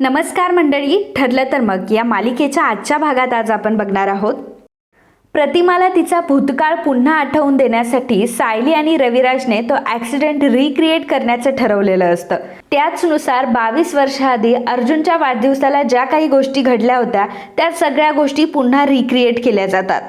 नमस्कार मंडळी ठरलं तर मग या मालिकेच्या आजच्या भागात आज आपण बघणार आहोत. प्रतिमाला तिचा भूतकाळ पुन्हा आठवून देण्यासाठी सायली आणि रविराजने तो ॲक्सिडेंट रिक्रिएट करण्याचं ठरवलेलं असतं. त्याचनुसार बावीस वर्षाआधी अर्जुनच्या वाढदिवसाला ज्या काही गोष्टी घडल्या होत्या त्या सगळ्या गोष्टी पुन्हा रिक्रिएट केल्या जातात.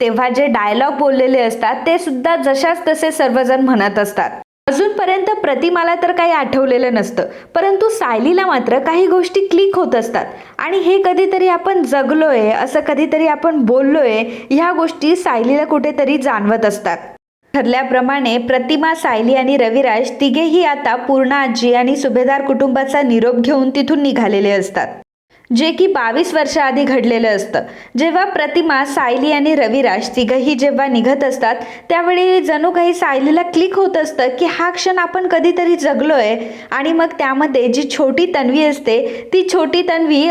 तेव्हा जे डायलॉग बोललेले असतात ते सुद्धा जशाच तसे सर्वजण म्हणत असतात. अजूनपर्यंत प्रतिमाला तर काही आठवलेलं नसतं परंतु सायलीला मात्र काही गोष्टी क्लिक होत असतात. आणि हे कधीतरी आपण जगलोय असं कधीतरी आपण बोललोय ह्या गोष्टी सायलीला कुठेतरी जाणवत असतात. ठरल्याप्रमाणे प्रतिमा सायली आणि रविराज तिघेही आता पूर्ण आजी आणि सुभेदार कुटुंबाचा निरोप घेऊन तिथून निघालेले असतात. जे की बावीस वर्षाआधी घडलेलं असतं. जेव्हा प्रतिमा सायली आणि रविराज तिघही जेव्हा निघत असतात त्यावेळी जणू काही सायलीला क्लिक होत असतं की हा क्षण आपण कधीतरी जगलोय आणि मग त्यामध्ये जी छोटी तन्वी असते ती छोटी तन्वी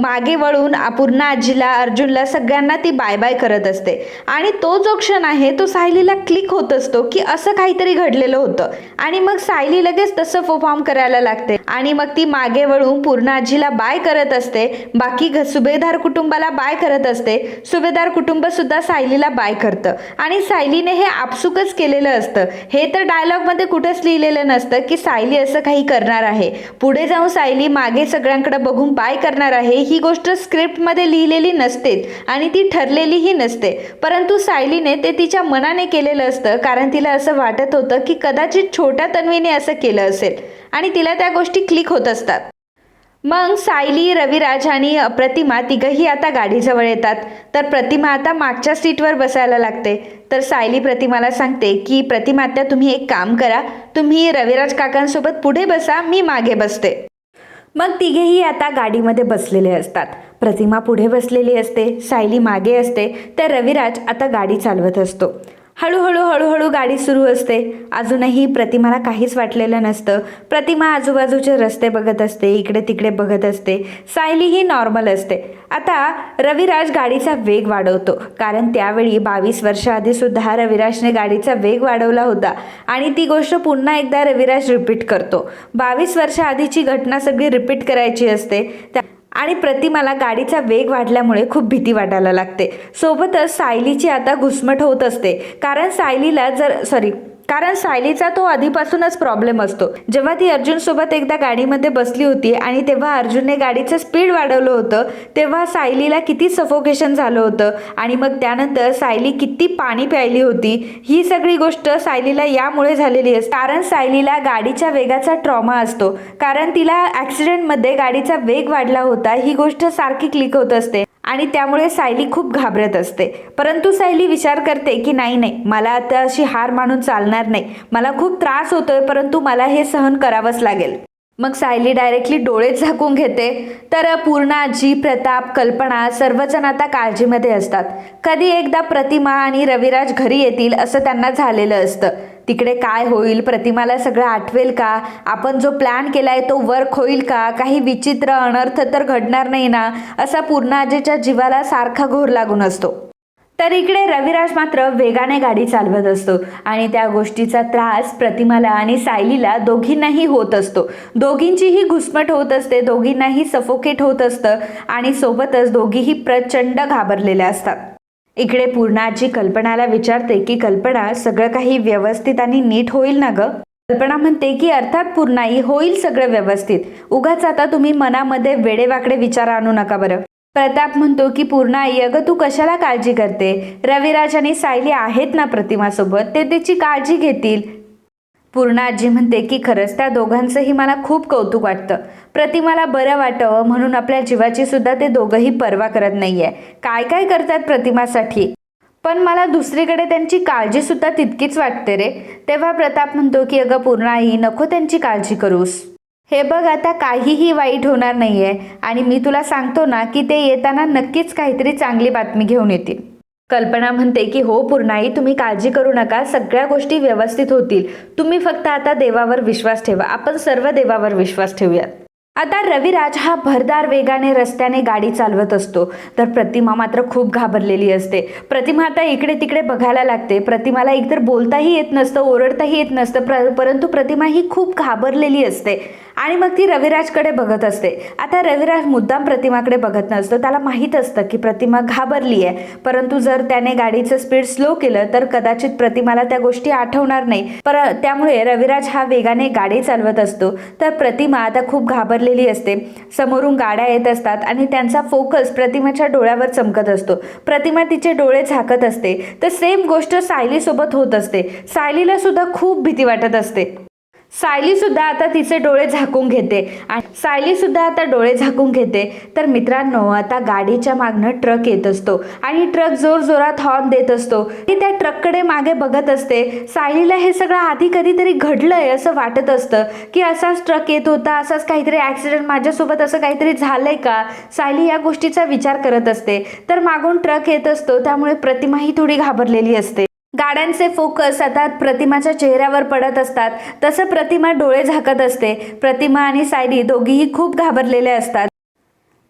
मागे वळून पूर्ण आजीला अर्जुनला सगळ्यांना ती बाय बाय करत असते. आणि तो जो क्षण आहे तो सायलीला क्लिक होत असतो की असं काहीतरी घडलेलं होतं. आणि मग सायली लगेच तसं परफॉर्म करायला लागते. आणि मग ती मागे वळून पूर्ण आजीला बाय करत असते. बाकी घ- सुभेदार कुटुंबाला बाय करत असते. सुभेदार कुटुंबसुद्धा सायलीला बाय करतं. आणि सायलीने हे आपसुकच केलेलं असतं. हे तर डायलॉगमध्ये कुठंच लिहिलेलं नसतं की सायली असं काही करणार आहे. पुढे जाऊन सायली मागे सगळ्यांकडे बघून बाय करणार आहे ही गोष्ट स्क्रिप्टमध्ये लिहिलेली नसतेच आणि ती ठरलेलीही नसते. परंतु सायलीने ते तिच्या मनाने केलेलं असतं कारण तिला असं वाटत होतं की कदाचित छोट्या तन्वीने असं केलं असेल. आणि तिला त्या गोष्टी क्लिक होत असतात. मग सायली रविराज आणि प्रतिमा तिघही आता गाडीजवळ येतात. तर प्रतिमा आता मागच्या सीटवर बसायला लागते. तर सायली प्रतिमाला सांगते की प्रतिमा त्या तुम्ही एक काम करा. तुम्ही रविराज काकांसोबत पुढे बसा मी मागे बसते. मग तिघेही आता गाडीमध्ये बसलेले असतात. प्रतिमा पुढे बसलेली असते सायली मागे असते तर रविराज आता गाडी चालवत असतो. हळूहळू हळूहळू गाडी सुरू असते. अजूनही प्रतिमाला काहीच वाटलेलं नसतं. प्रतिमा आजूबाजूचे रस्ते बघत असते इकडे तिकडे बघत असते. सायली ही नॉर्मल असते. आता रविराज गाडीचा वेग वाढवतो. कारण त्यावेळी बावीस वर्षाआधी सुद्धा रविराजने गाडीचा वेग वाढवला होता. आणि ती गोष्ट पुन्हा एकदा रविराज रिपीट करतो. बावीस वर्षाआधीची घटना सगळी रिपीट करायची असते. त्या आणि प्रतिमाला गाडीचा वेग वाढल्यामुळे खूप भीती वाटायला लागते. सोबतच सायलीची आता घुसमट होत असते. कारण सायलीला जर सॉरी कारण सायलीचा तो आधीपासूनच प्रॉब्लेम असतो. जेव्हा ती अर्जुन सोबत एकदा गाडीमध्ये बसली होती आणि तेव्हा अर्जुनने गाडीचं स्पीड वाढवलं होतं तेव्हा सायलीला किती सफोकेशन झालं होतं आणि मग त्यानंतर सायली किती पाणी प्यायली होती ही सगळी गोष्ट सायलीला यामुळे झालेली असते. कारण सायलीला गाडीच्या वेगाचा ट्रॉमा असतो. कारण तिला ॲक्सिडेंटमध्ये गाडीचा वेग वाढला होता ही गोष्ट सारखी क्लिक होत असते. आणि त्यामुळे सायली खूप घाबरत असते. परंतु सायली विचार करते की नाही नाही मला आता अशी हार मानून चालणार नाही. मला खूप त्रास होतोय परंतु मला हे सहन करावंच लागेल. मग सायली डायरेक्टली डोळेच झाकून घेते. तर पूर्ण आजी प्रताप कल्पना सर्वजण आता काळजीमध्ये असतात. कधी एकदा प्रतिमा आणि रविराज घरी येतील असं त्यांना झालेलं असतं. तिकडे काय होईल? प्रतिमाला सगळं आठवेल का? आपण जो प्लॅन केला आहे तो वर्क होईल का? काही विचित्र अनर्थ तर घडणार नाही ना? असा पूर्ण आजीच्या जीवाला सारखा घोर लागून असतो. तर इकडे रविराज मात्र वेगाने गाडी चालवत असतो आणि त्या गोष्टीचा त्रास प्रतिमाला आणि सायलीला दोघींनाही होत असतो. दोघींचीही घुसमट होत असते दोघींनाही सफोकेट होत असतं आणि सोबतच दोघीही प्रचंड घाबरलेल्या असतात. इकडे पूर्णाची कल्पनाला विचारते की कल्पना सगळं काही व्यवस्थित आणि नीट होईल ना ग? कल्पना म्हणते की अर्थात पूर्णाई होईल सगळं व्यवस्थित. उगाच आता तुम्ही मनामध्ये वेडेवाकडे विचार आणू नका बरं. प्रताप म्हणतो की पूर्णाई आई अगं तू कशाला काळजी करते? रविराज आणि सायली आहेत ना प्रतिमासोबत? ते त्याची काळजी घेतील. पूर्णा आजी म्हणते की खरंच त्या दोघांचंही मला खूप कौतुक वाटतं. प्रतिमाला बरं वाटावं म्हणून आपल्या जीवाची सुद्धा ते दोघंही पर्वा करत नाही आहे काय काय करतात प्रतिमासाठी? पण मला दुसरीकडे त्यांची काळजी सुद्धा तितकीच वाटते रे. तेव्हा प्रताप म्हणतो की अगं पूर्ण आई नको त्यांची काळजी करूस. हे बघ आता काहीही वाईट होणार नाही आहे आणि मी तुला सांगतो ना की ते येताना नक्कीच काहीतरी चांगली बातमी घेऊन येतील. कल्पना म्हणते की हो पूर्णाई तुम्ही काळजी करू नका. सगळ्या गोष्टी व्यवस्थित होतील. तुम्ही फक्त आता देवावर विश्वास ठेवा. आपण सर्व देवावर विश्वास ठेवूयात. आता रविराज हा भरदार वेगाने रस्त्याने गाडी चालवत असतो. तर प्रतिमा मात्र खूप घाबरलेली असते. प्रतिमा आता इकडे तिकडे बघायला लागते. प्रतिमाला एकतर बोलताही येत नसतं ओरडताही येत नसतं प्र परंतु प्रतिमा ही खूप घाबरलेली असते. आणि मग ती रविराजकडे बघत असते. आता रविराज मुद्दाम प्रतिमाकडे बघत नसतो. त्याला माहीत असतं की प्रतिमा घाबरली आहे परंतु जर त्याने गाडीचं स्पीड स्लो केलं तर कदाचित प्रतिमाला त्या गोष्टी आठवणार नाही. पर त्यामुळे रविराज हा वेगाने गाडी चालवत असतो. तर प्रतिमा आता खूप घाबरलेली असते. समोरून गाड्या येत असतात आणि त्यांचा फोकस प्रतिमाच्या डोळ्यावर चमकत असतो. प्रतिमा तिचे डोळे झाकत असते. तर सेम गोष्ट सायलीसोबत होत असते. सायलीला सुद्धा खूप भीती वाटत असते. सायली सुद्धा आता तिचे डोळे झाकून घेते. आणि सायली सुद्धा आता डोळे झाकून घेते. तर मित्रांनो आता गाडीच्या मागनं ट्रक येत असतो. आणि ट्रक जोर जोरात हॉर्न देत असतो. ती त्या ट्रककडे मागे बघत असते. सायलीला हे सगळं आधी कधीतरी घडलंय असं वाटत असतं की असाच ट्रक येत होता असाच काहीतरी ॲक्सिडेंट माझ्यासोबत असं काहीतरी झालंय का? सायली या गोष्टीचा विचार करत असते. तर मागून ट्रक येत असतो त्यामुळे प्रतिमाही थोडी घाबरलेली असते. गाड्यांचे फोकस आता प्रतिमाच्या चेहऱ्यावर पडत असतात. तसं प्रतिमा डोळे झाकत असते. प्रतिमा आणि सायली दोघीही खूप घाबरलेले असतात.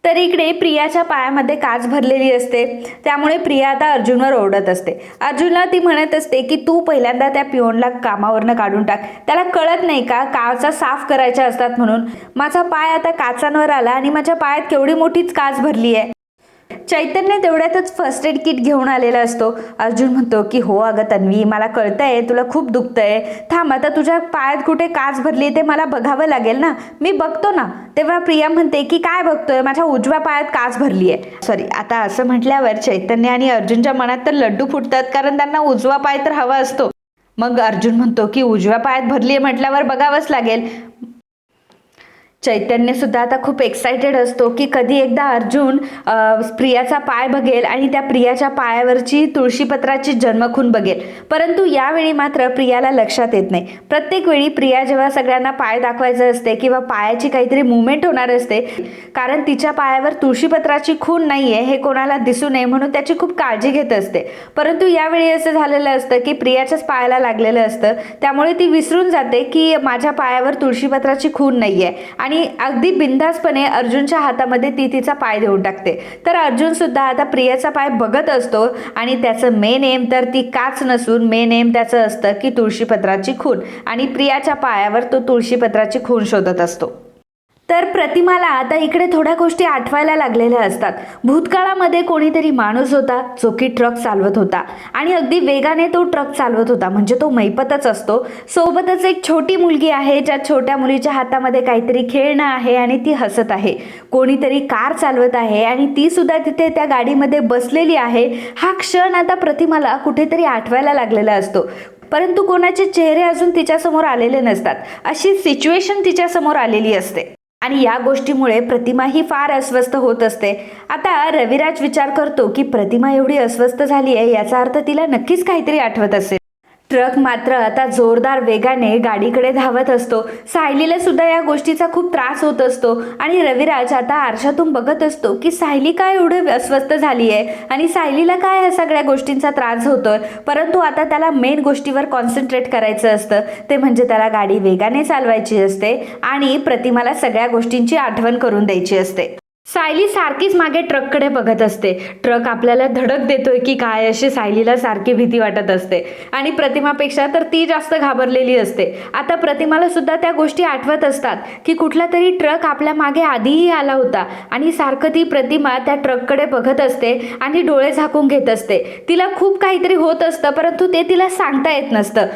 तर इकडे प्रियाच्या पायामध्ये काच भरलेली असते. त्यामुळे प्रिया आता अर्जुनवर ओरडत असते. अर्जुनला ती म्हणत असते की तू पहिल्यांदा त्या पिओनला कामावरनं काढून टाक. त्याला कळत नाही का काचा साफ करायच्या असतात म्हणून. माझा पाय आता काचांवर आला आणि माझ्या पायात केवढी मोठीच काच भरली आहे चैतन्य तेवढ्यातच फर्स्ट एड किट घेऊन आलेला असतो. अर्जुन म्हणतो की हो अगं तन्वी मला कळतंय तुला खूप दुखतंय. थांब आता तुझ्या पायात कुठे काच भरली ते मला बघावं लागेल ना? मी बघतो ना. तेव्हा प्रिया म्हणते की काय बघतोय? माझ्या उजव्या पायात काच भरली आहे. सॉरी आता असं म्हटल्यावर चैतन्य आणि अर्जुनच्या मनात तर लड्डू फुटतात कारण त्यांना उजवा पाय तर हवा असतो. मग अर्जुन म्हणतो की उजव्या पायात भरली आहे म्हटल्यावर बघावंच लागेल. चैतन्य सुद्धा आता खूप एक्सायटेड असतो की कधी एकदा अर्जुन प्रियाचा पाय बघेल आणि त्या प्रियाच्या पायावरची तुळशीपत्राची जन्मखून बघेल. परंतु यावेळी मात्र प्रियाला लक्षात येत नाही. प्रत्येक वेळी प्रिया जेव्हा सगळ्यांना पाय दाखवायचं असते किंवा पायाची काहीतरी मुवमेंट होणार असते कारण तिच्या पायावर तुळशीपत्राची खून नाही आहे हे कोणाला दिसू नये म्हणून त्याची खूप काळजी घेत असते. परंतु यावेळी असं झालेलं असतं की प्रियाच्याच पायाला लागलेलं असतं त्यामुळे ती विसरून जाते की माझ्या पायावर तुळशीपत्राची खून नाही आहे आणि अगदी बिंदासपणे अर्जुनच्या हातामध्ये ती तिचा पाय देऊन टाकते. तर अर्जुन सुद्धा आता प्रियाचा पाय बघत असतो आणि त्याचं मेन एम तर ती काच नसून मेन एम त्याचं असतं की तुळशीपत्राची खून आणि प्रियाच्या पायावर तो तुळशीपत्राची खून शोधत असतो. तर प्रतिमाला आता इकडे थोड्या गोष्टी आठवायला लागलेल्या असतात. भूतकाळामध्ये कोणीतरी माणूस होता जो की ट्रक चालवत होता. आणि अगदी वेगाने तो ट्रक चालवत होता म्हणजे तो मैपतच असतो. सोबतच एक छोटी मुलगी आहे ज्या छोट्या मुलीच्या हातामध्ये काहीतरी खेळणं आहे आणि ती हसत आहे. कोणीतरी कार चालवत आहे आणि ती सुद्धा तिथे त्या गाडीमध्ये बसलेली आहे. हा क्षण आता प्रतिमाला कुठेतरी आठवायला लागलेला असतो. परंतु कोणाचे चेहरे अजून तिच्यासमोर आलेले नसतात. अशी सिच्युएशन तिच्यासमोर आलेली असते. आणि या गोष्टीमुळे प्रतिमा ही फार अस्वस्थ होत असते. आता रविराज विचार करतो की प्रतिमा एवढी अस्वस्थ झाली आहे याचा अर्थ तिला नक्कीच काहीतरी आठवत असेल. ट्रक मात्र आता जोरदार वेगाने गाडीकडे धावत असतो. सायलीला सुद्धा या गोष्टीचा खूप त्रास होत असतो. आणि रविराज आता आरशातून बघत असतो की सायली काय एवढं अस्वस्थ झाली आहे आणि सायलीला काय ह्या सगळ्या गोष्टींचा त्रास होतोय. परंतु आता त्याला मेन गोष्टीवर कॉन्सन्ट्रेट करायचं असतं. ते म्हणजे त्याला गाडी वेगाने चालवायची असते आणि प्रतिमाला सगळ्या गोष्टींची आठवण करून द्यायची असते. सायली सारखीच मागे ट्रककडे बघत असते. ट्रक आपल्याला धडक देतोय की काय अशी सायलीला सारखी भीती वाटत असते. आणि प्रतिमापेक्षा तर ती जास्त घाबरलेली असते. आता प्रतिमाला सुद्धा त्या गोष्टी आठवत असतात की कुठला तरी ट्रक आपल्या मागे आधीही आला होता. आणि सारखं ती प्रतिमा त्या ट्रककडे बघत असते आणि डोळे झाकून घेत असते. तिला खूप काहीतरी होत असतं परंतु ते तिला सांगता येत नसतं.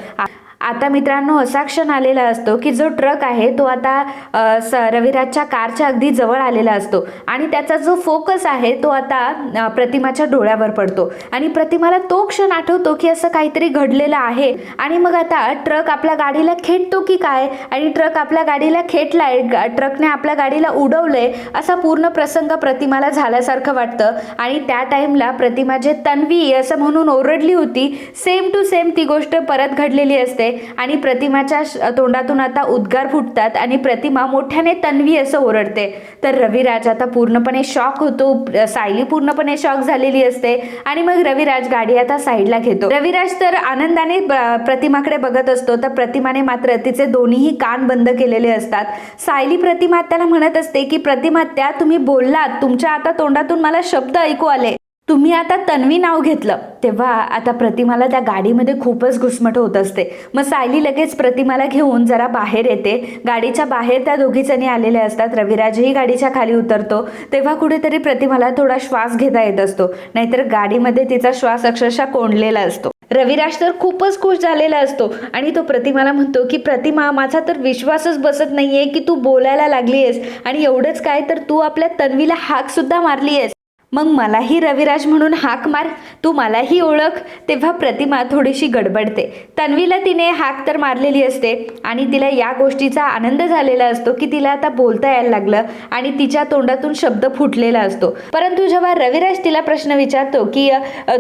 आता मित्रांनो असा क्षण आलेला असतो की जो ट्रक आहे तो आता स रविराजच्या कारच्या अगदी जवळ आलेला असतो आणि त्याचा जो फोकस आहे तो आता प्रतिमाच्या डोळ्यावर पडतो. आणि प्रतिमाला तो क्षण आठवतो की असं काहीतरी घडलेलं आहे आणि मग आता ट्रक आपल्या गाडीला खेटतो की काय? आणि ट्रक आपल्या गाडीला खेटलाय ट्रकने आपल्या गाडीला उडवलंय असा पूर्ण प्रसंग प्रतिमाला झाल्यासारखं वाटतं. आणि त्या टाईमला प्रतिमा जे तन्वी असं म्हणून ओरडली होती सेम टू सेम ती गोष्ट परत घडलेली असते. आणि प्रतिमाच्या तोंडातून आता उद्गार फुटतात आणि प्रतिमा मोठ्याने तन्वी असं ओरडते. तर रविराज आता पूर्णपणे शॉक होतो. सायली पूर्णपणे शॉक झालेली असते आणि मग रविराज गाडी आता साईडला घेतो. रविराज तर आनंदाने प्रतिमाकडे बघत असतो. तर प्रतिमाने मात्र तिचे दोन्हीही कान बंद केलेले असतात. सायली प्रतिमा त्याला म्हणत असते की प्रतिमा त्या तुम्ही बोललात. तुमच्या आता तोंडातून मला शब्द ऐकू आले. तुम्ही आता तन्वी नाव घेतलं तेव्हा आता प्रतिमाला त्या गाडीमध्ये खूपच घुसमट होत असते. मग सायली लगेच प्रतिमाला घेऊन जरा बाहेर येते. गाडीच्या बाहेर त्या दोघीजणी आलेल्या असतात. रविराजही गाडीच्या खाली उतरतो. तेव्हा कुठेतरी प्रतिमाला थोडा श्वास घेता येत असतो. नाहीतर गाडीमध्ये तिचा श्वास अक्षरशः कोंडलेला असतो. रविराज तर खूपच खुश झालेला असतो आणि तो प्रतिमाला म्हणतो की प्रतिमा माझा तर विश्वासच बसत नाहीये की तू बोलायला लागली आहेस आणि एवढंच काय तर तू आपल्या तन्वीला हाक सुद्धा मारली आहेस मग मलाही रविराज म्हणून हाक मार तू मलाही ओळख. तेव्हा प्रतिमा थोडीशी गडबडते. तन्वीला तिने हाक तर मारलेली असते आणि तिला या गोष्टीचा आनंद झालेला असतो की तिला आता बोलता यायला लागलं आणि तिच्या तोंडातून शब्द फुटलेला असतो. परंतु जेव्हा रविराज तिला प्रश्न विचारतो की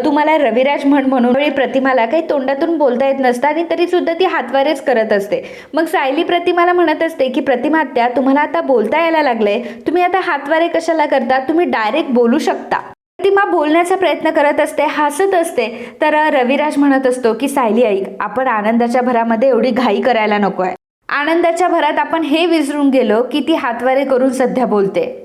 तू मला रविराज म्हण म्हणून प्रतिमाला काही तोंडातून बोलता येत नसतं आणि तरी सुद्धा ती हातवारेच करत असते. मग सायली प्रतिमाला म्हणत असते की प्रतिमा त्या तुम्हाला आता बोलता यायला लागलंय. तुम्ही आता हातवारे कशाला करता? तुम्ही डायरेक्ट बोलू शकता प्रतिमा बोलण्याचा प्रयत्न करत असते हसत असते तर रविराज म्हणत असतो की सायली ऐक आपण आनंदाच्या भरामध्ये एवढी घाई करायला नको आहे आनंदाच्या भरात आपण हे विसरून गेलो की ती हातवारे करून सध्या बोलते.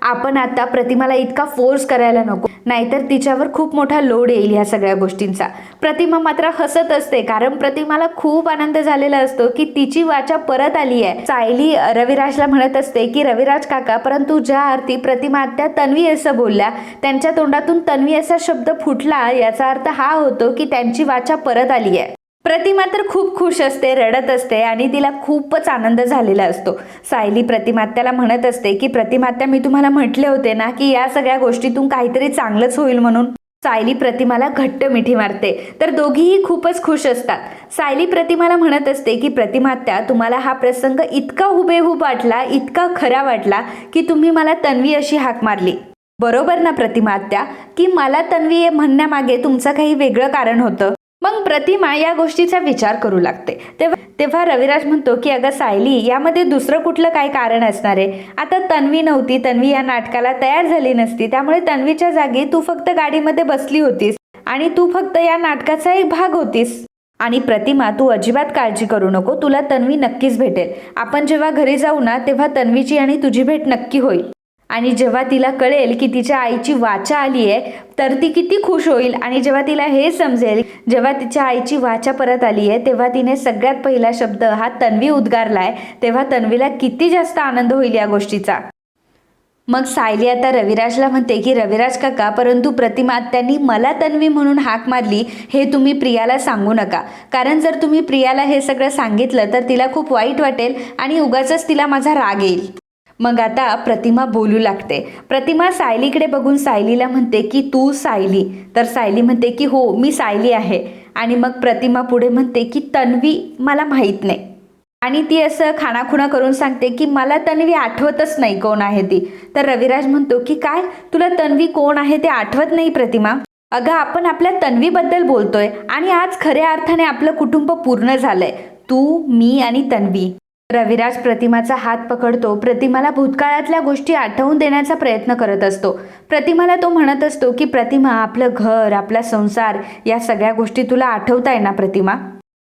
आपण आता प्रतिमाला इतका फोर्स करायला नको. नाहीतर तिच्यावर खूप मोठा लोड येईल ह्या सगळ्या गोष्टींचा. प्रतिमा मात्र हसत असते कारण प्रतिमाला खूप आनंद झालेला असतो की तिची वाचा परत आली आहे. सायली रविराजला म्हणत असते की रविराज काका परंतु ज्या अर्थी प्रतिमा आत्या तन्वी असं बोलल्या त्यांच्या तोंडातून तन्वी असा शब्द फुटला याचा अर्थ हा होतो की त्यांची वाचा परत आली आहे. प्रतिमा तर खूप खुश असते रडत असते आणि तिला खूपच आनंद झालेला असतो. सायली प्रतिमात्याला म्हणत असते की प्रतिमात्या मी तुम्हाला म्हटले होते ना की या सगळ्या गोष्टीतून काहीतरी चांगलंच होईल म्हणून. सायली प्रतिमाला घट्ट मिठी मारते. तर दोघीही खूपच खुश असतात. सायली प्रतिमाला म्हणत असते की प्रतिमात्या तुम्हाला हा प्रसंग इतका हुबेहूब वाटला इतका खरा वाटला की तुम्ही मला तन्वी अशी हाक मारली. बरोबर ना प्रतिमात्या की मला तन्वी हे म्हणण्यामागे तुमचं काही वेगळं कारण होतं? मग प्रतिमा या गोष्टीचा विचार करू लागते. तेव्हा तेव्हा रविराज म्हणतो की अगं सायली यामध्ये दुसरं कुठलं काय कारण असणार आहे? आता तन्वी नव्हती. तन्वी या नाटकाला तयार झाली नसती. त्यामुळे तन्वीच्या जागी तू फक्त गाडीमध्ये बसली होतीस आणि तू फक्त या नाटकाचा एक भाग होतीस. आणि प्रतिमा तू अजिबात काळजी करू नको. तुला तन्वी नक्कीच भेटेल. आपण जेव्हा घरी जाऊ ना तेव्हा तन्वीची आणि तुझी भेट नक्की होईल. आणि जेव्हा तिला कळेल की तिच्या आईची वाचा आली आहे तर ती किती खुश होईल. आणि जेव्हा तिला हे समजेल जेव्हा तिच्या आईची वाचा परत आली आहे तेव्हा तिने सगळ्यात पहिला शब्द हा तन्वी उद्गारलाय. तेव्हा तन्वीला किती जास्त आनंद होईल या गोष्टीचा. मग सायली आता रविराजला म्हणते की रविराज काका परंतु प्रतिमा त्यांनी मला तन्वी म्हणून हाक मारली हे तुम्ही प्रियाला सांगू नका. कारण जर तुम्ही प्रियाला हे सगळं सांगितलं तर तिला खूप वाईट वाटेल आणि उगाच तिला माझा राग येईल. मग आता प्रतिमा बोलू लागते. प्रतिमा सायलीकडे बघून सायलीला म्हणते की तू सायली. तर सायली म्हणते की हो मी सायली आहे. आणि मग प्रतिमा पुढे म्हणते की तन्वी मला माहीत नाही. आणि ती असं खाणाखुणा करून सांगते की मला तन्वी आठवतच नाही कोण आहे ती. तर रविराज म्हणतो की काय? तुला तन्वी कोण आहे ते आठवत नाही प्रतिमा? अगं आपण आपल्या तन्वीबद्दल बोलतोय आणि आज खऱ्या अर्थाने आपलं कुटुंब पूर्ण झालंय. तू मी आणि तन्वी. रविराज प्रतिमाचा हात पकडतो. प्रतिमाला भूतकाळातल्या गोष्टी आठवून देण्याचा प्रयत्न करत असतो. प्रतिमाला तो म्हणत असतो की प्रतिमा आपलं घर आपला संसार या सगळ्या गोष्टी तुला आठवताय ना प्रतिमा?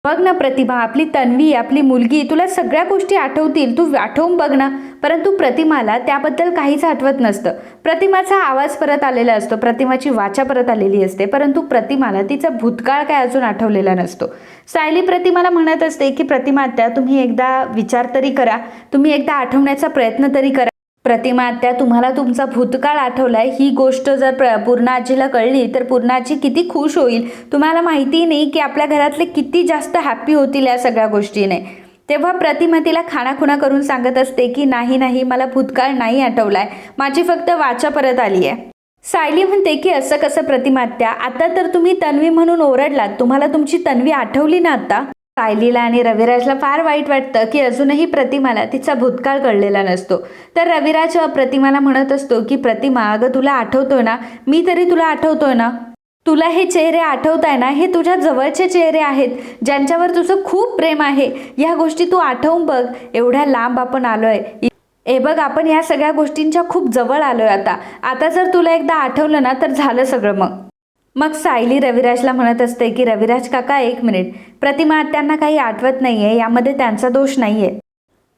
बघ ना प्रतिमा आपली तन्वी आपली मुलगी तुला सगळ्या गोष्टी आठवतील. तू आठवून बघ ना. परंतु प्रतिमाला त्याबद्दल काहीच आठवत नसतं. प्रतिमाचा आवाज परत आलेला असतो. प्रतिमाची वाचा परत आलेली असते. परंतु प्रतिमाला तिचा भूतकाळ काय अजून आठवलेला नसतो. सायली प्रतिमाला म्हणत असते की प्रतिमा त्या तुम्ही एकदा विचार तरी करा. तुम्ही एकदा आठवण्याचा प्रयत्न तरी करा. प्रतिमा आत्या तुम्हाला तुमचा भूतकाळ आठवलाय? ही गोष्ट जर प्र पूर्णा आजीला कळली तर पूर्णाजी किती खुश होईल? तुम्हाला माहिती नाही की आपल्या घरातले किती जास्त हॅप्पी होतील या सगळ्या गोष्टीने. तेव्हा प्रतिमा तिला खाणाखुणा करून सांगत असते की नाही नाही मला भूतकाळ नाही आठवलाय. माझी फक्त वाचा परत आली आहे सायली म्हणते की असं कसं प्रतिमात्या आता तर तुम्ही तन्वी म्हणून ओरडलात. तुम्हाला तुमची तन्वी आठवली ना आता? सायलीला आणि रविराजला फार वाईट वाटतं की अजूनही प्रतिमाला तिचा भूतकाळ कळलेला नसतो. तर रविराज प्रतिमाला म्हणत असतो की प्रतिमा अगं तुला आठवतोय ना? मी तरी तुला आठवतोय ना? तुला हे चेहरे आठवत आहे ना? हे तुझ्या जवळचे चेहरे आहेत ज्यांच्यावर तुझं खूप प्रेम आहे. या गोष्टी तू आठवून बघ. एवढ्या लांब आपण आलोय. ए बघ आपण या सगळ्या गोष्टींच्या खूप जवळ आलोय आता. आता जर तुला एकदा आठवलं ना तर झालं सगळं मग. मग सायली रविराजला म्हणत असते की रविराज काका एक मिनिट. प्रतिमा त्यांना काही आठवत नाहीये यामध्ये त्यांचा दोष नाहीये.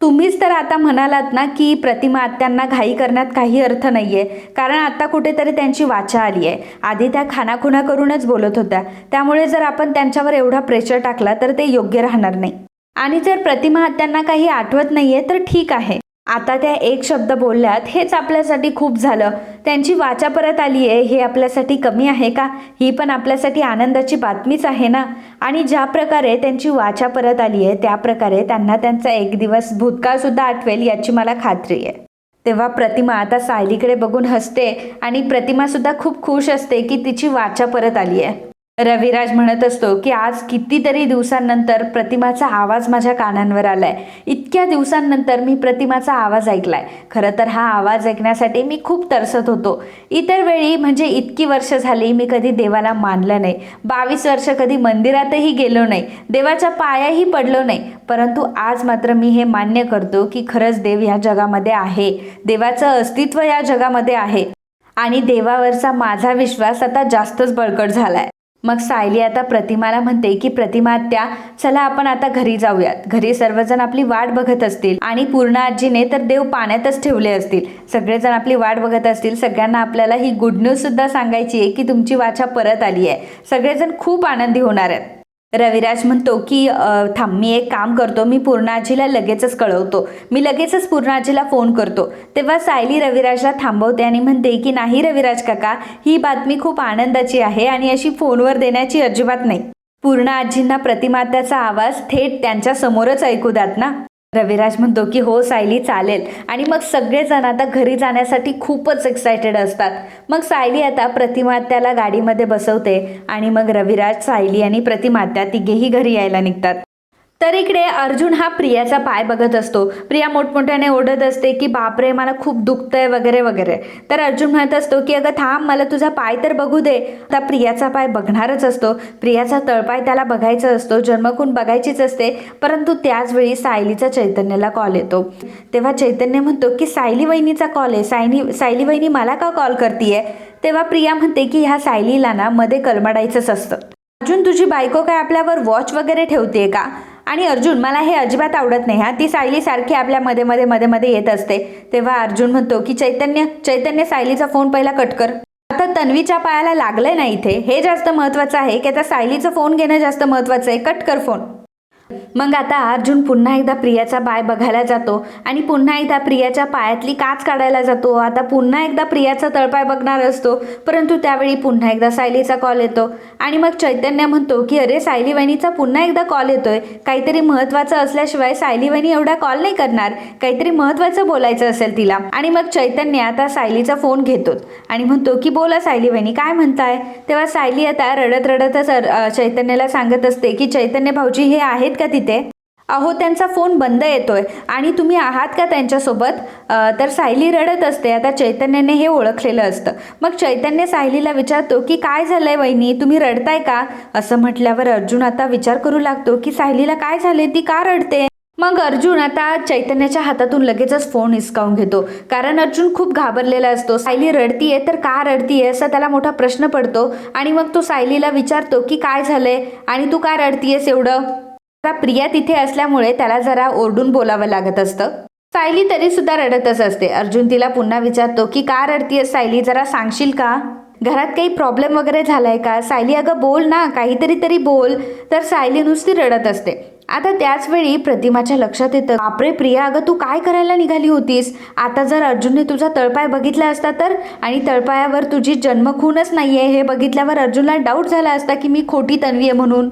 तुम्हीच तर आता म्हणालात ना की प्रतिमा आत्यांना घाई करण्यात काही अर्थ नाही आहे कारण आता कुठेतरी त्यांची वाचा आली आहे आधी त्या खानाखुना करूनच बोलत होत्या. त्यामुळे जर आपण त्यांच्यावर एवढा प्रेशर टाकला तर ते योग्य राहणार नाही. आणि जर प्रतिमा आत्यांना काही आठवत नाही आहे तर ठीक आहे. आता त्या एक शब्द बोलल्यात हेच आपल्यासाठी खूप झालं. त्यांची वाचा परत आली आहे हे आपल्यासाठी कमी आहे का? ही पण आपल्यासाठी आनंदाची बातमीच आहे ना? आणि ज्या प्रकारे त्यांची वाचा परत आली आहे त्या प्रकारे त्यांना त्यांचा एक दिवस भूतकाळसुद्धा आठवेल याची मला खात्री आहे. तेव्हा प्रतिमा आता सायलीकडे बघून हसते आणि प्रतिमासुद्धा खूप खुश असते की तिची वाचा परत आली आहे रविराज म्हणत असतो की आज कितीतरी दिवसांनंतर प्रतिमाचा आवाज माझ्या कानांवर आलाय. इतक्या दिवसांनंतर मी प्रतिमाचा आवाज ऐकलाय. खरं तर हा आवाज ऐकण्यासाठी मी खूप तरसत होतो. इतर वेळी म्हणजे इतकी वर्ष झाली मी कधी देवाला मानलं नाही. बावीस वर्ष कधी मंदिरातही गेलो नाही. देवाच्या पायाही पडलो नाही. परंतु आज मात्र मी हे मान्य करतो की खरंच देव या जगामध्ये आहे. देवाचं अस्तित्व या जगामध्ये आहे. आणि देवावरचा माझा विश्वास आता जास्तच बळकट झालाय. मग सायली आता प्रतिमाला म्हणते की प्रतिमा त्या चला आपण आता घरी जाऊयात. घरी सर्वजण आपली वाट बघत असतील आणि पूर्ण आजीने तर देव पाण्यातच ठेवले असतील. सगळेजण आपली वाट बघत असतील. सगळ्यांना आपल्याला ही गुड न्यूज सुद्धा सांगायची आहे की तुमची वाचा परत आली आहे. सगळेजण खूप आनंदी होणार आहेत. रविराज म्हणतो की थांब मी एक काम करतो मी पूर्णाजीला लगेचच कळवतो. मी लगेचच पूर्णाजीला फोन करतो. तेव्हा सायली रविराजला थांबवते आणि म्हणते की नाही रविराज काका ही बातमी खूप आनंदाची आहे आणि अशी फोनवर देण्याची अजिबात नाही. पूर्ण आजींना प्रतिमात्याचा आवाज थेट त्यांच्या समोरच ऐकू द्यात ना. रविराज म्हणतो की हो सायली चालेल. आणि मग सगळेजण आता घरी जाण्यासाठी खूपच एक्सायटेड असतात. मग सायली आता प्रतिमात्याला गाडीमध्ये बसवते आणि मग रविराज सायली आणि प्रतिमात्या तिघेही घरी यायला निघतात. तर इकडे अर्जुन हा प्रियाचा पाय बघत असतो. प्रिया मोठमोठ्याने ओढत असते की बापरे मला खूप दुखतंय वगैरे वगैरे. तर अर्जुन म्हणत असतो की अगं थांब मला तुझा पाय तर बघू दे. आता प्रियाचा पाय बघणारच असतो. प्रियाचा तळपाय त्याला बघायचा असतो जन्मकून बघायचीच असते परंतु त्याचवेळी सायलीचा चैतन्याला कॉल येतो. तेव्हा चैतन्य म्हणतो की सायली वहिनीचा कॉल आहे. सायनी सायली वहिनी मला का कॉल करतीये? तेव्हा प्रिया म्हणते की ह्या सायलीला ना मध्ये कलमडायचंच असतं. अर्जुन तुझी बायको काय आपल्यावर वॉच वगैरे ठेवते का? आणि अर्जुन मला हे अजिबात आवडत नाही हा. ती सायली सारखी आपल्या मध्ये मध्ये मध्ये मध्ये येत असते. तेव्हा अर्जुन म्हणतो की चैतन्य चैतन्य सायलीचा फोन पहिला कट कर. आता तन्वीच्या पायाला लागलंय ना इथे? हे जास्त महत्वाचं आहे की आता सायलीचा फोन घेणं जास्त महत्वाचं आहे. कट कर फोन. मग आता अर्जुन पुन्हा एकदा प्रियाचा पाय बघायला जातो आणि पुन्हा एकदा प्रियाच्या पायातली काच काढायला जातो. आता पुन्हा एकदा प्रियाचा तळपाय बघणार असतो परंतु त्यावेळी पुन्हा एकदा सायलीचा कॉल येतो. आणि मग चैतन्य म्हणतो की अरे सायली वहिनीचा पुन्हा एकदा कॉल येतोय. काहीतरी महत्त्वाचं असल्याशिवाय सायली वहिनी एवढा कॉल नाही करणार. काहीतरी महत्त्वाचं बोलायचं असेल तिला. आणि मग चैतन्य आता सायलीचा फोन घेतो आणि म्हणतो की बोला सायली वहिनी काय म्हणताय? तेव्हा सायली आता रडत रडतच चैतन्याला सांगत असते की चैतन्य भाऊजी हे आहेत का तिथे? अहो त्यांचा फोन बंद येतोय. आणि तुम्ही आहात का त्यांच्यासोबत? तर सायली रडत असते. आता चैतन्याने हे ओळखलेलं असतं. मग चैतन्य सायलीला विचारतो की काय झालंय वहिनी? तुम्ही रडताय का? असं म्हटल्यावर अर्जुन आता विचार करू लागतो की सायलीला काय झाले ती का रडते? मग अर्जुन आता चैतन्याच्या हातातून लगेचच फोन हिसकावून घेतो. कारण अर्जुन खूप घाबरलेला असतो. सायली रडतीये तर का रडतीये असा त्याला मोठा प्रश्न पडतो. आणि मग तो सायलीला विचारतो की काय झालंय? आणि तू का रडतीयेस एवढं? प्रिया तिथे असल्यामुळे त्याला जरा ओरडून बोलावं लागत असतं. सायली तरी सुद्धा रडतच असते. अर्जुन तिला पुन्हा विचारतो की का रडतीय सायली? जरा सांगशील का? घरात काही प्रॉब्लेम वगैरे झालाय का? सायली अगं बोल ना काहीतरी तरी बोल. तर सायली नुसती रडत असते. आता त्याच वेळी प्रतिमाच्या लक्षात येतं बापरे प्रिया अगं तू काय करायला निघाली होतीस? आता जर अर्जुनने तुझा तळपाय बघितला असता तर? आणि तळपायावर तुझी जन्मखूनच नाहीये हे बघितल्यावर अर्जुनला डाऊट झाला असता की मी खोटी तन्वी आहे म्हणून.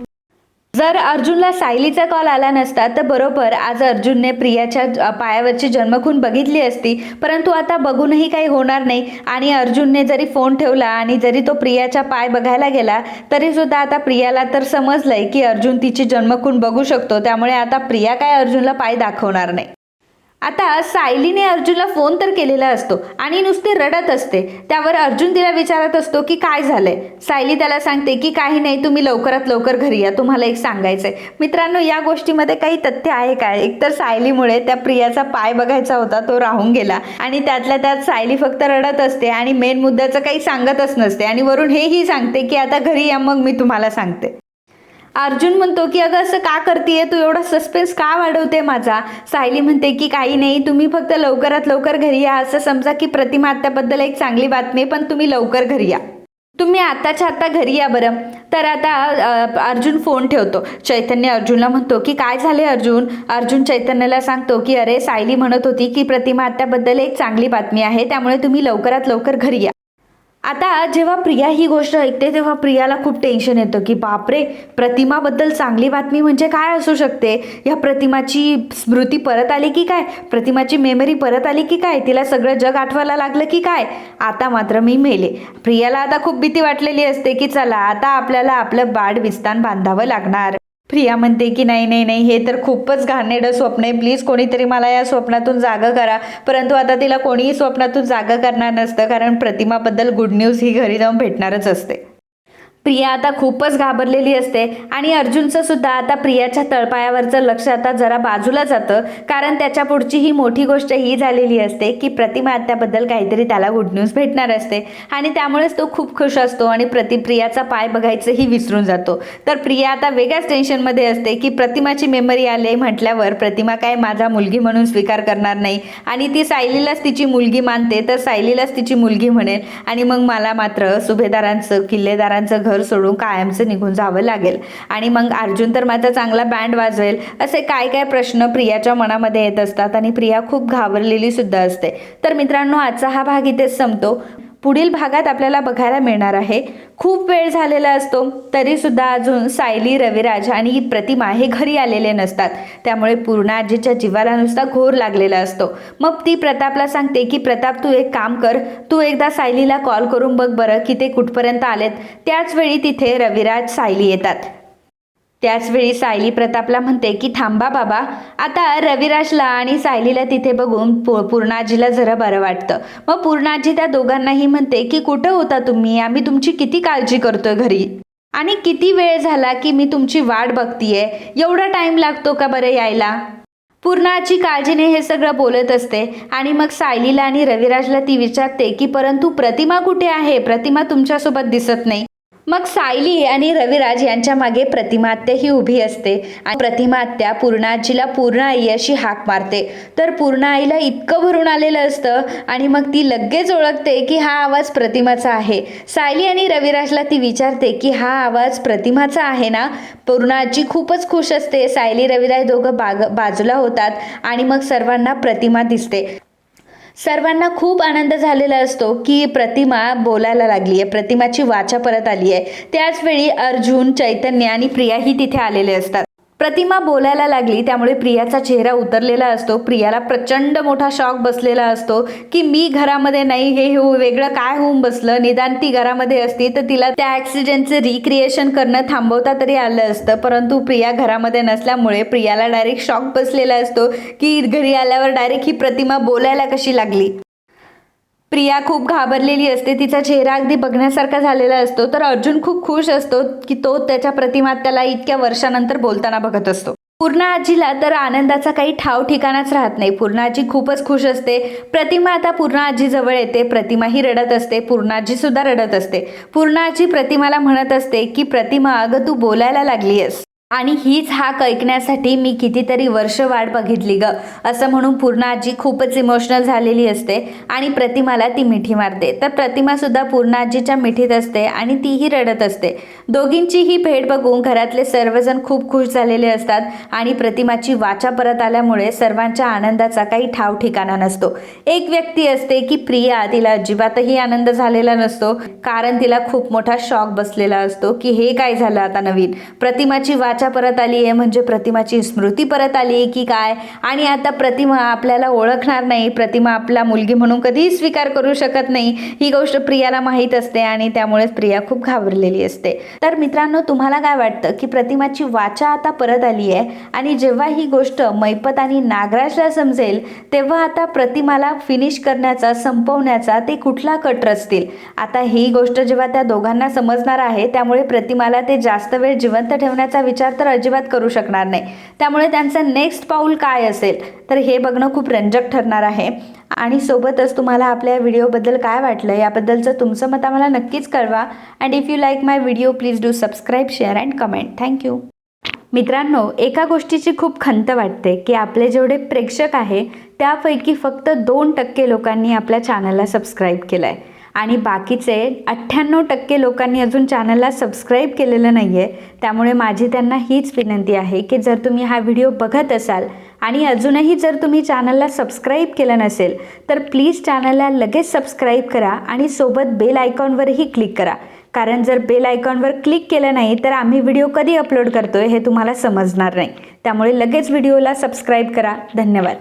जर अर्जुनला सायलीचा कॉल आला नसता तर बरोबर आज अर्जुनने प्रियाच्या पायावरची जन्मखून बघितली असती. परंतु आता बघूनही काही होणार नाही. आणि अर्जुनने जरी फोन ठेवला आणि जरी तो प्रियाचा पाय बघायला गेला तरी सुद्धा आता प्रियाला तर समजलंय की अर्जुन तिची जन्मखून बघू शकतो. त्यामुळे आता प्रिया काय अर्जुनला पाय दाखवणार नाही. आता सायलीने अर्जुनला फोन तर केलेला असतो आणि नुसते रडत असते. त्यावर अर्जुन तिला विचारत असतो की काय झालंय? सायली त्याला सांगते की काही नाही तुम्ही लवकरात लवकर घरी या तुम्हाला एक सांगायचं आहे मित्रांनो या गोष्टीमध्ये काही तथ्य आहे काय? एकतर सायलीमुळे त्या प्रियाचा पाय बघायचा होता तो राहून गेला. आणि त्यातल्या त्यात सायली फक्त रडत असते आणि मेन मुद्द्याचं काही सांगतच नसते. आणि वरून हेही सांगते की आता घरी या मग मी तुम्हाला सांगते. अर्जुन म्हणतो की अगं असं का करतेय? तू एवढा सस्पेन्स का वाढवते माझा? सायली म्हणते की काही नाही तुम्ही फक्त लवकरात लवकर घरी या. असं समजा की प्रतिमा आत्याबद्दल एक चांगली बातमी पण तुम्ही लवकर घरी या. तुम्ही आताच्या आता घरी या बरं. तर आता अर्जुन फोन ठेवतो. चैतन्य अर्जुनला म्हणतो की काय झाले अर्जुन? अर्जुन चैतन्यला सांगतो की अरे सायली म्हणत होती की प्रतिमा आत्याबद्दल एक चांगली बातमी आहे. त्यामुळे तुम्ही लवकरात लवकर घरी या. आता जेव्हा प्रिया ही गोष्ट ऐकते तेव्हा प्रियाला खूप टेन्शन येतं की बापरे प्रतिमाबद्दल चांगली बातमी म्हणजे काय असू शकते? या प्रतिमाची स्मृती परत आली की काय? प्रतिमाची मेमरी परत आली की काय? तिला सगळं जग आठवायला लागलं की काय? आता मात्र मी मेले. प्रियाला आता खूप भीती वाटलेली असते की चला आता आपल्याला आपलं बाड विस्तान बांधावं लागणार. प्रिया म्हणते की नाही नाही नाही हे तर खूपच घाणेरडं स्वप्न आहे. प्लीज कोणीतरी मला या स्वप्नातून जागं करा. परंतु आता तिला कोणीही स्वप्नातून जागं करणार नसतं कारण प्रतिमाबद्दल गुड न्यूज ही घरी जाऊन भेटणारच असते. प्रिया आता खूपच घाबरलेली असते आणि अर्जुनचं सुद्धा आता प्रियाच्या तळपायावरचं लक्ष आता जरा बाजूला जातं कारण त्याच्या पुढची ही मोठी गोष्ट ही झालेली असते की प्रतिमा आत्याबद्दल काहीतरी त्याला गुड न्यूज भेटणार असते. आणि त्यामुळेच तो खूप खुश असतो आणि प्रति प्रियाचा पाय बघायचंही विसरून जातो. तर प्रिया आता वेगळ्याच टेन्शनमध्ये असते की प्रतिमाची मेमरी आले म्हटल्यावर प्रतिमा काय माझा मुलगी म्हणून स्वीकार करणार नाही. आणि ती सायलीलाच तिची मुलगी मानते तर सायलीलाच तिची मुलगी म्हणेल. आणि मग मला मात्र सुभेदारांचं किल्लेदारांचं घर सोडून कायमचं निघून जावं लागेल. आणि मग अर्जुन तर माझा चांगला बँड वाजवेल असे काय काय प्रश्न प्रियाच्या मनामध्ये येत असतात आणि प्रिया खूप घाबरलेली सुद्धा असते. तर मित्रांनो आजचा हा भाग इथेच संपतो. पुढील भागात आपल्याला बघायला मिळणार आहे. खूप वेळ झालेला असतो तरी सुद्धा अजून सायली रविराज आणि प्रतिमा हे घरी आलेले नसतात. त्यामुळे पूर्ण आजीच्या जीवाला नुसता घोर लागलेला असतो. मग ती प्रतापला सांगते की प्रताप तू एक काम कर. तू एकदा सायलीला कॉल करून बघ बरं की ते कुठपर्यंत आलेत. त्याच वेळी तिथे रविराज सायली येतात. त्याचवेळी सायली प्रतापला म्हणते की थांबा बाबा आता रविराजला आणि सायलीला तिथे बघून पूर्णाजीला जरा बरं वाटतं. मग पूर्णाजी त्या दोघांनाही म्हणते की कुठं होता तुम्ही? आम्ही तुमची किती काळजी करतोय घरी? आणि किती वेळ झाला की मी तुमची वाट बघतीये? एवढा टाईम लागतो का बरं यायला? पूर्णाची काळजीने हे सगळं बोलत असते आणि मग सायलीला आणि रविराजला ती विचारते की परंतु प्रतिमा कुठे आहे? प्रतिमा तुमच्यासोबत दिसत नाही. मग सायली आणि रविराज यांच्या मागे प्रतिमा आत्या ही उभी असते आणि प्रतिमात्या पूर्णाजीला पूर्ण आई अशी हाक मारते. तर पूर्ण आईला इतकं भरून आलेलं असतं आणि मग ती लगेच ओळखते की हा आवाज प्रतिमाचा आहे. सायली आणि रविराजला ती विचारते की हा आवाज प्रतिमाचा आहे ना? पूर्णाजी खूपच खुश असते. सायली रविराज दोघं बाग बाजूला होतात आणि मग सर्वांना प्रतिमा दिसते. सर्वांना खूप आनंद झालेला असतो की प्रतिमा बोलायला लागली आहे. प्रतिमाची वाचा परत आली आहे. त्याचवेळी अर्जुन चैतन्य आणि प्रियाही तिथे आलेले असतात. प्रतिमा बोलायला लागली त्यामुळे प्रियाचा चेहरा उतरलेला असतो. प्रियाला प्रचंड मोठा शॉक बसलेला असतो की मी घरामध्ये नाही हे हो वेगळं काय होऊन बसलं? निदान ती घरामध्ये असती तर तिला त्या ॲक्सिडेंटचं रिक्रिएशन करणं थांबवता तरी आलं असतं. परंतु प्रिया घरामध्ये नसल्यामुळे प्रियाला डायरेक्ट शॉक बसलेला असतो की घरी आल्यावर डायरेक्ट ही प्रतिमा बोलायला कशी लागली? प्रिया खूप घाबरलेली असते. तिचा चेहरा अगदी बघण्यासारखा झालेला असतो. तर अर्जुन खूप खुश असतो की तो त्याच्या प्रतिमा त्याला इतक्या वर्षानंतर बोलताना बघत असतो. पूर्ण आजीला तर आनंदाचा काही ठाव ठिकाणाच राहत नाही. पूर्ण आजी खूपच खुश असते. प्रतिमा आता पूर्ण आजी जवळ येते. प्रतिमाही रडत असते. पूर्ण आजी सुद्धा रडत असते. पूर्ण आजी प्रतिमाला म्हणत असते की प्रतिमा अगं तू बोलायला लागली आहेस आणि हीच हाक ऐकण्यासाठी मी कितीतरी वर्ष वाट बघितली ग. असं म्हणून पूर्ण आजी खूपच इमोशनल झालेली असते आणि प्रतिमाला ती मिठी मारते. तर प्रतिमासुद्धा पूर्ण आजीच्या मिठीत असते आणि तीही रडत असते. दोघींची ही भेट बघून घरातले सर्वजण खूप खुश झालेले असतात आणि प्रतिमाची वाचा परत आल्यामुळे सर्वांच्या आनंदाचा काही ठाव ठिकाणा नसतो. एक व्यक्ती असते की प्रिया तिला अजिबातही आनंद झालेला नसतो कारण तिला खूप मोठा शॉक बसलेला असतो की हे काय झालं आता नवीन? प्रतिमाची वाच वाचा परत आली आहे म्हणजे प्रतिमाची स्मृती परत आली आहे की काय? आणि आता प्रतिमा आपल्याला ओळखणार नाही. प्रतिमा आपला मुलगी म्हणून कधीही स्वीकार करू शकत नाही. ही गोष्ट प्रियाला माहीत असते आणि त्यामुळेच प्रिया खूप घाबरलेली असते. तर मित्रांनो तुम्हाला काय वाटतं की प्रतिमाची वाचा आता परत आली आहे? आणि जेव्हा ही गोष्ट मैपत आणि नागराजला समजेल तेव्हा आता प्रतिमाला फिनिश करण्याचा संपवण्याचा ते कुठला कट रचतील? आता ही गोष्ट जेव्हा त्या दोघांना समजणार आहे त्यामुळे प्रतिमाला ते जास्त वेळ जिवंत ठेवण्याचा विचार विचार तर अजिबात करू शकणार नाही. त्यामुळे त्यांचं नेक्स्ट पाऊल काय असेल? तर हे बघणं खूप रंजक ठरणार आहे. आणि सोबतच तुम्हाला आपल्या व्हिडिओबद्दल काय वाटलं याबद्दलचं तुमचं मत आम्हाला नक्कीच कळवा. And if you like my video please do subscribe share and comment thank you मित्रांनो एका गोष्टीची खूप खंत वाटते की आपले जेवढे प्रेक्षक आहे त्यापैकी फक्त दोन टक्के लोकांनी आपल्या चॅनलला सबस्क्राईब केलं आहे आणि बाकीचे अठ्ठ्याण्णव टक्के लोकांनी अजून चॅनलला सबस्क्राईब केलेलं नाही आहे त्यामुळे माझी त्यांना हीच विनंती आहे की जर तुम्ही हा व्हिडिओ बघत असाल आणि अजूनही जर तुम्ही चॅनलला सबस्क्राईब केलं नसेल तर प्लीज चॅनलला लगेच सबस्क्राईब करा आणि सोबत बेल आयकॉनवरही क्लिक करा. कारण जर बेल आयकॉनवर क्लिक केलं नाही तर आम्ही व्हिडिओ कधी अपलोड करतोय हे तुम्हाला समजणार नाही. त्यामुळे लगेच व्हिडिओला सबस्क्राईब करा. धन्यवाद.